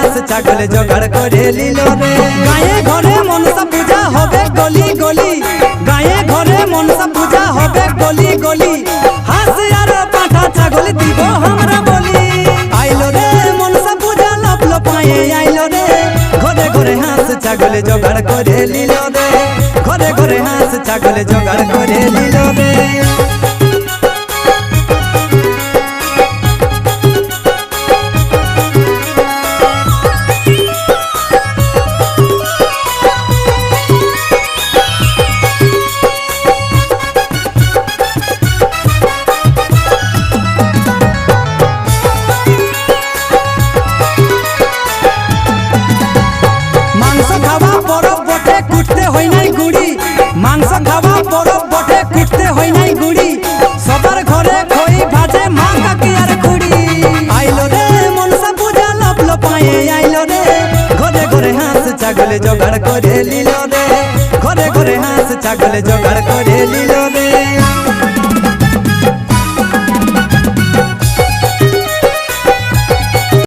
হাঁস ছাগল জোগাড় করে নিল রে। গায়ে ঘরে মনসা পূজা হবে গলি গলি। গায়ে ঘরে মনসা পূজা হবে গলি গলি। হাঁস আর পাঠা ছাগল দিব আমরা বলি। আইলো রে মনসা পূজা লাপলো পায়ে আইলো রে। ঘরে ঘরে হাঁস ছাগল জোগাড় করে নিল রে। ঘরে ঘরে হাঁস ছাগল জোগাড় করে নিল রে। বরফ বটে, কুটতে হয় নাই গুড়ি। মাংস খাওয়া বরফ বটে, কুটতে হয় নাই গুড়ি। সবার ঘরে খই ভাজে মা কাকি আর খুড়ি আইলো রে মনসা পূজা, লাপলো পায়ে আইলো রে। ঘরে ঘরে হাঁস, ছাগল জোগাড় করে নিল রে। ঘরে ঘরে হাঁস, ছাগল জোগাড় করে নিল রে।